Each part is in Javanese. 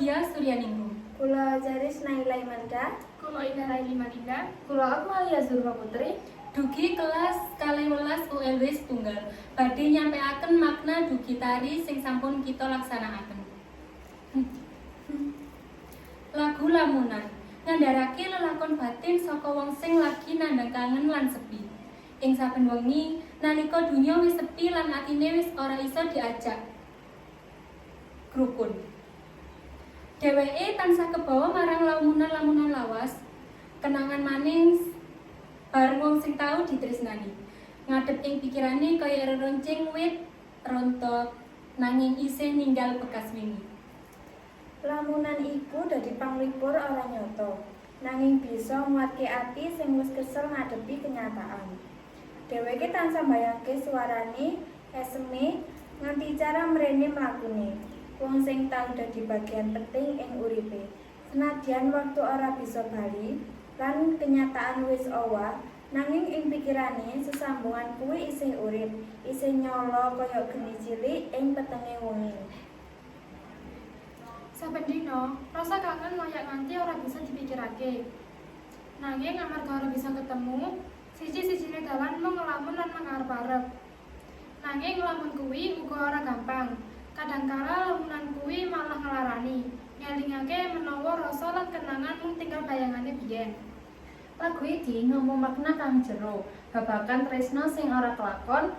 Ines Naila Imanda. Kulo Ina Raili Marinda. Kula Akmalia Zurma Putri. Dugi kelas kalih welas ULW setunggal badhe nyampeaken makna dugi tari sing sampun kita laksanakaken. Lagu lamunan ngandharake lelakon batin saka wong sing lagi nandhang kangen lan sepi. Ing saben wengi nalika dunya wis sepi lan atine wis ora iso diajak grukun. Dheweke tansah kebawa marang lamunan-lamunan lawas, kenangan maning bareng wong sing tau ditresnani. Ngadep ing pikirane kaya reroncing wit rontok nanging isih ninggal bekas wingi. Lamunan iku dadi panglipur ora nyoto, nanging bisa nguatke ati sing wis kesel ngadepi kenyataan. Dheweke tansah mbayangke suarane, eseme, nganti cara mrene mlakune. Wong sing tau dadi bagian penting ing uripe. Senadyan waktu ora bisa bali, lan kenyataan wis owah, nanging ing pikirane sesambungan kuwi isih urip, isih nyolo kaya geni cilik ing petenge wengi. Saben dina, rasa kangen layak nganti ora bisa dipikirake. Nanging amarga ora bisa ketemu, siji-sijine dalan mung lan mangarep-arep. Nanging ngelamun kuwi uga ora gampang. Kadangkala lamunan kuwi malah ngelarani, ngelingake menawa rasa lan kenangan mung tinggal bayangane biyen. Lagu iki ngomong makna kang jero, babagan tresno sing ora kelakon,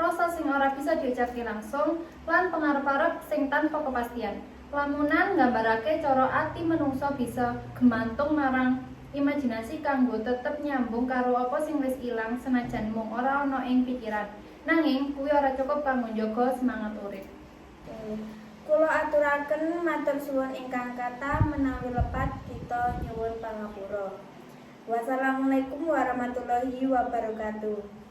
rasa sing ora bisa diucapke langsung, lan pengarep-arep sing tanpa kepastian. Lamunan nggambarake cara ati menungso bisa gemantung marang imajinasi kanggo tetep nyambung karo apa sing wis ilang senajan mung ora ana ing pikiran. Nanging kuwi ora cukup kanggo njaga semangat urip. Kula aturaken matur suwun ingkang kathah menawi lepat kita nyuwun pangapura. Wassalamualaikum warahmatullahi wabarakatuh.